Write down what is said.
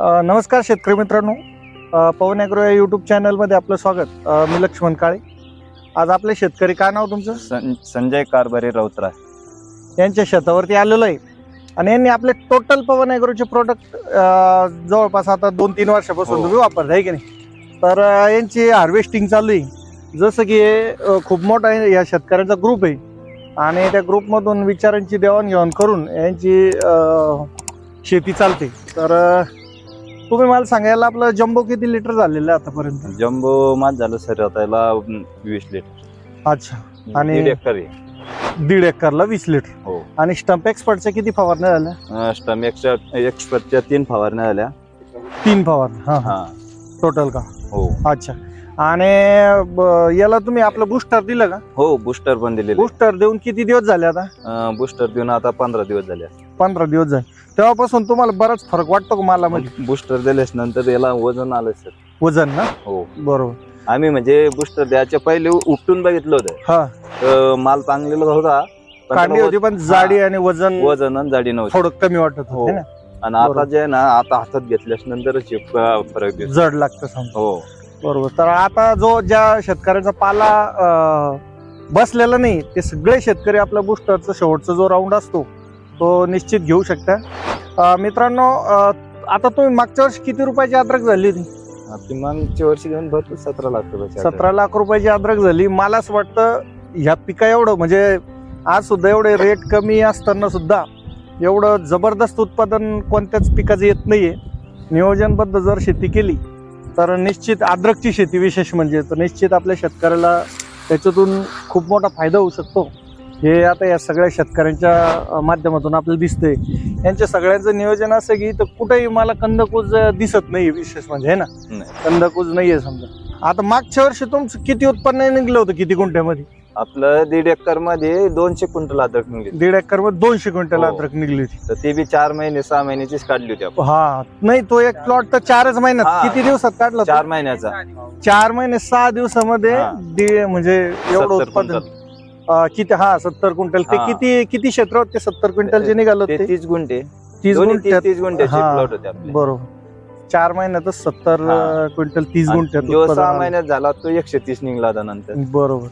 नमस्कार शेतकरी मित्रांनो. पवन ॲग्रो या यूट्यूब चॅनलमध्ये आपलं स्वागत. मी लक्ष्मण काळे. आज आपले शेतकरी काय नाव तुमचं? सं- संजय कारभारी राऊतरा यांच्या शेतावरती आलेलो आहे. आणि यांनी आपले टोटल पवन ॲग्रोचे प्रोडक्ट जवळपास आता दोन तीन वर्षापासून हो. तुम्ही वापरत आहे की नाही? तर यांची हार्वेस्टिंग चालू आहे. जसं की खूप मोठा आहे, या शेतकऱ्यांचा ग्रुप आहे. आणि त्या ग्रुपमधून विचारांची देवाणघेवाण करून यांची शेती चालते. तर तुम्ही मला सांगायला आपलं जम्बो किती लिटर झालेलं आहे आतापर्यंत? जम्बो मात झालं सर आता याला अं, वीस लिटर अच्छा. आणि- दीड एकर आहे. दीड एकरला वीस लिटर हो. आणि स्टंप एक्सपर्टच्या किती फवारण्या झाल्या? स्टम एक्सपर्टच्या तीन फवारण्या झाल्या. तीन फवारण्या हा हा. टोटल का? हो. अच्छा. आणि ब- याला तुम्ही आपलं बुस्टर दिलं का? हो बुस्टर पण दिलेले. बुस्टर देऊन किती दिवस झाले आता? बुस्टर देऊन आता पंधरा दिवस झाले पंधरा दिवस झाले. तेव्हापासून तुम्हाला बराच फरक वाटतो का मला म्हणजे? बुस्टर दिल्यास नंतर याला वजन आलं सर. वजन ना? हो. बरोबर. आम्ही म्हणजे बुस्टर द्यायच्या पहिले उपटून बघितलं होतं. हा. तर माल चांगलेला होता. पण कांडी त्याला होती पण जाडी आणि वजन वजन आणि जाडी नव्हती. थोडं कमी वाटत हो. होते ना? आणि आता बरोबर. जे आहे ना आता हातात घेतल्यास नंतरच हे फ- फरक दिसतो. जड लागतं समजा. हो. बरोबर. तर आता जो ज्या शेतकऱ्याचा पाला अं, बसलेला नाही ते सगळे शेतकरी आपला बुस्टरचा शेवटचा जो राऊंड असतो तो निश्चित घेऊ शकता. अं, मित्रांनो अं, आता तुम्ही मागच्या वर्षी किती रुपयाची अद्रक झाली होती? आपली मागच्या वर्षी घेऊन भरपूर सतरा लाख रुपयाची सतरा लाख रुपयाची अद्रक झाली. मला असं वाटतं ह्या पिका एवढं म्हणजे आज सुद्धा एवढे रेट कमी असताना सुद्धा एवढं जबरदस्त उत्पादन कोणत्याच पिकाचं येत नाहीये. नियोजनबद्ध जर शेती केली तर निश्चित अद्रकची शेती विशेष म्हणजे तर निश्चित आपल्या शेतकऱ्याला त्याच्यातून खूप मोठा फायदा होऊ शकतो. हे आता या सगळ्या शेतकऱ्यांच्या माध्यमातून आपल्याला दिसतंय. यांच्या सगळ्यांचं नियोजन असं की तर कुठेही मला कंदकूज दिसत नाही विशेष म्हणजे है ना? नाही. कंदकूज नाहीये समजा. आता मागच्या वर्षी तुमचं किती उत्पन्न निघलं होतं किती गुंठ्यामध्ये? आपलं दीड एकरमध्ये दोनशे क्विंटल अद्रक निघली दीड एकरमध्ये दोनशे क्विंटल हो. अद्रक निघली होती. तर ते बी चार महिने सहा महिन्याचीच काढली होती आपण. हा. नाही तो एक प्लॉट तर चारच महिन्यात. हा. किती दिवसात काढला तो? चार महिन्याचा. चार महिने सहा दिवसामध्ये हा. म्हणजे एवढं उत्पादन. क्विंटल. अं, किती हा सत्तर क्विंटल. ते हा. किती किती क्षेत्र होते? सत्तर क्विंटलचे निघाल ते होते तीस गुंठे. तीस दोन्ही तीस गुंठ्यात. तीस गुंठ्याचे हा. प्लॉट होते आपले. बरोबर. चार महिन्यातच सत्तर हा. क्विंटल तीस आणि गुंठ्यात जो उत्पादन सहा आलं. महिन्यात झाला तो एकशे तीस निघला होता नंतर. बरोबर.